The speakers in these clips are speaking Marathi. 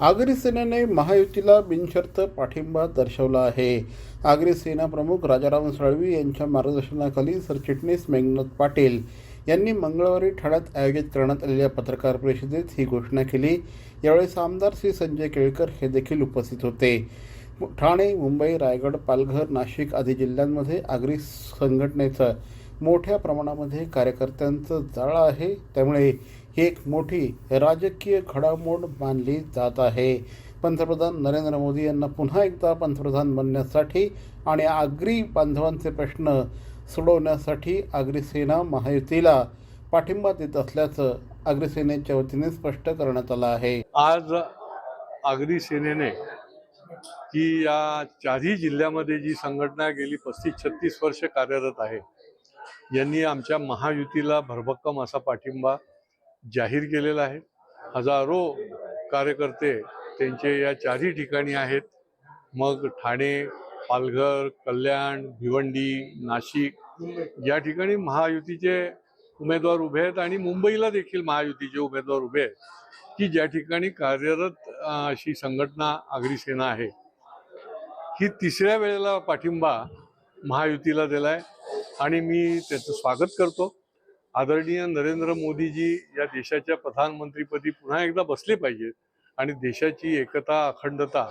आगरी सेनेने महायुतीला बिनशर्त पाठिंबा दर्शवला आहे. आगरी सेना प्रमुख राजाराम साळवी यांच्या मार्गदर्शनाखाली सरचिटणीस मेघनाथ पाटील यांनी मंगळवारी ठाण्यात आयोजित करण्यात आलेल्या पत्रकार परिषदेत ही घोषणा केली. यावेळेस आमदार श्री संजय केळकर हे देखील उपस्थित होते. ठाणे मुंबई रायगड पालघर नाशिक आदी जिल्ह्यांमध्ये आगरी संघटनेचं मोठ्या प्रमाणामध्ये कार्यकर्त्यांचं जाळं आहे. त्यामुळे ही एक मोठी राजकीय घडामोड मानली जात आहे. पंतप्रधान नरेंद्र मोदी यांना पुन्हा एकदा पंतप्रधान बनण्यासाठी आणि आगरी बांधवांचे प्रश्न सोडवण्यासाठी आगरी सेना महायुतीला पाठिंबा देत असल्याचं आगरी सेनेच्या वतीने स्पष्ट करण्यात आलं आहे. आज आगरी सेनेने ही या चारही जिल्ह्यामध्ये जी संघटना गेली पस्तीस छत्तीस वर्ष कार्यरत आहे यांनी आमच्या महायुतीला भरभक्कम असा पाठिंबा जाहीर केलेला आहे. हजारो कार्यकर्ते त्यांचे या चारही ठिकाणी आहेत. मग ठाणे पालघर कल्याण भिवंडी नाशिक या ठिकाणी महायुतीचे उमेदवार उभे आहेत आणि मुंबईला देखील महायुतीचे उमेदवार उभे आहेत. की ज्या ठिकाणी कार्यरत अशी संघटना आगरी सेना आहे. ही तिसऱ्या वेळेला पाठिंबा महायुतीला दिलाय. आणि मी त्याचं स्वागत करतो. आदरणीय नरेंद्र मोदीजी या देशाच्या प्रधानमंत्रीपदी पुन्हा एकदा बसले पाहिजेत आणि देशाची एकता अखंडता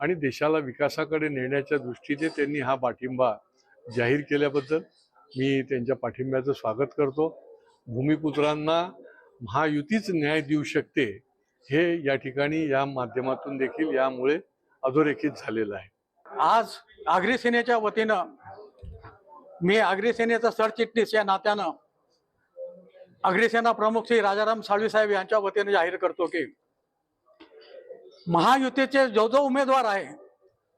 आणि देशाला विकासाकडे नेण्याच्या दृष्टीने त्यांनी हा पाठिंबा जाहीर केल्याबद्दल मी त्यांच्या पाठिंब्याचं स्वागत करतो. भूमिपुत्रांना महायुतीच न्याय देऊ शकते हे या ठिकाणी या माध्यमातून देखील यामुळे अधोरेखित झालेलं आहे. आज आगरी सेनेच्या वतीनं मी आगरी सरचिटणीस या नात्यानं आगरी सेना प्रमुख श्री राजाराम साळवी साहेब यांच्या वतीने जाहीर करतो की महायुतीचे जो जो उमेदवार आहे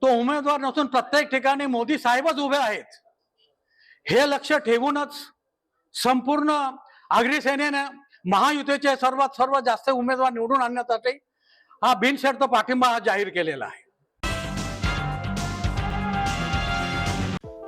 तो उमेदवार नसून प्रत्येक ठिकाणी मोदी साहेबच उभे आहेत. हे लक्ष ठेवूनच संपूर्ण आगरी महायुतीचे सर्वात सर्वात जास्त उमेदवार निवडून आणण्यासाठी हा बिनशर्त पाठिंबा हा जाहीर केलेला आहे.